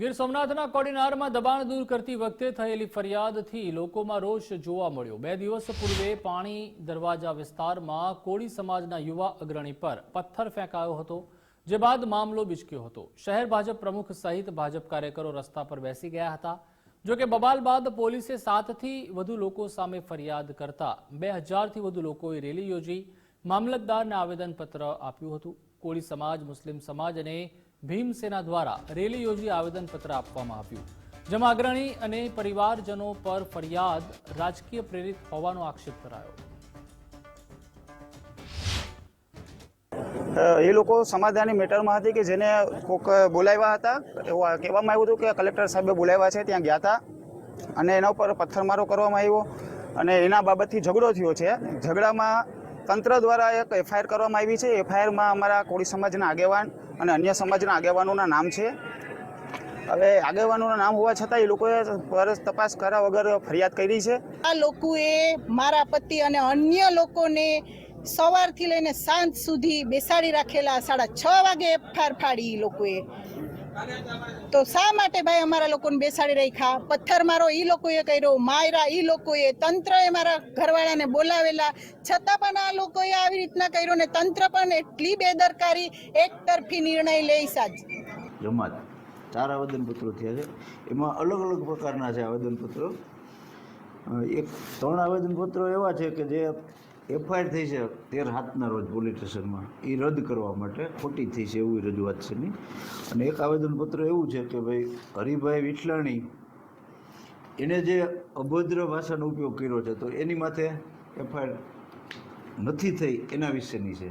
ગીર સોમનાથના કોડીનારમાં દબાણ દૂર કરતી વખતે થયેલી ફરિયાદથી લોકોમાં રોષ જોવા મળ્યો. બે દિવસ પૂર્વે પાણી દરવાજા વિસ્તારમાં કોળી સમાજના યુવા અગ્રણી પર પથ્થર ફેંકાયો હતો, જે બાદ મામલો બિચક્યો હતો. શહેર ભાજપ પ્રમુખ સહિત ભાજપ કાર્યકરો રસ્તા પર બેસી ગયા હતા. જો કે બબાલ બાદ પોલીસે સાતથી વધુ લોકો સામે ફરિયાદ કરતા બે હજારથી વધુ લોકોએ રેલી યોજી મામલતદારને આવેદનપત્ર આપ્યું હતું. કોળી સમાજ, મુસ્લિમ સમાજ અને ભીમસેના દ્વારા રેલી યોજી આવેદનપત્ર આપવામાં આવ્યું. જેમાં અગ્રણી અને પરિવારજનો પર ફરિયાદ રાજકીય પ્રેરિત હોવાનો આક્ષેપ કરાયો. એ લોકો સમાધાની મેટરમાં હતી કે જેને કોક બોલાવ્યા હતા કહેવામાં આવ્યું હતું કે કલેક્ટર સાહેબે બોલાવ્યા છે, ત્યાં ગયા હતા. અને એના ઉપર પથ્થરમારો કરવામાં આવ્યો. અને એના બાબતથી ઝઘડો થયો છે. ઝઘડામાં તંત્ર દ્વારા એક એફઆઈઆર કરવામાં આવી છે. એફઆઈઆરમાં અમારા કોળી સમાજના આગેવાન અને અન્ય સમાજના આગેવાનોના નામ છે. હવે આગેવાનોના નામ હોવા છતાં એ લોકોએ પર તપાસ કર્યા વગર ફરિયાદ કરી છે. આ લોકોએ મારા પતિ અને અન્ય લોકોને સવારથી લઈને સાંજ સુધી બેસાડી રાખેલા સાડા છ વાગે ફાર ફાડી લોકોએ. તો શા માટે ભાઈ અમારા લોકોને બેસાડી રાખ્યા? પથ્થર મારો એ લોકોએ કર્યો, માયરા એ લોકોએ, તંત્રએ મારા ઘરવાળાને બોલાવેલા. છતાં પણ આ લોકોએ આવી રીતના કર્યો ને તંત્ર પણ એટલી બેદરકારી એક તરફી નિર્ણય લે સાજ જમાત. ચાર આવેદનપત્રો થયા છે. એમાં અલગ અલગ પ્રકારના છે આવેદનપત્રો. એક ત્રણ આવેદનપત્રો એવા છે કે જે એફઆઈઆર થઈ છે તેર હાથના રોજ પોલીસ સ્ટેશનમાં એ રદ કરવા માટે ખોટી થઈ છે એવી રજૂઆત છે નહીં અને એક આવેદનપત્ર એવું છે કે ભાઈ, હરિભાઈ વિઠલાણી એણે જે અભદ્ર ભાષાનો ઉપયોગ કર્યો છે, તો એની માથે એફઆઈઆર નથી થઈ એના વિશેની છે.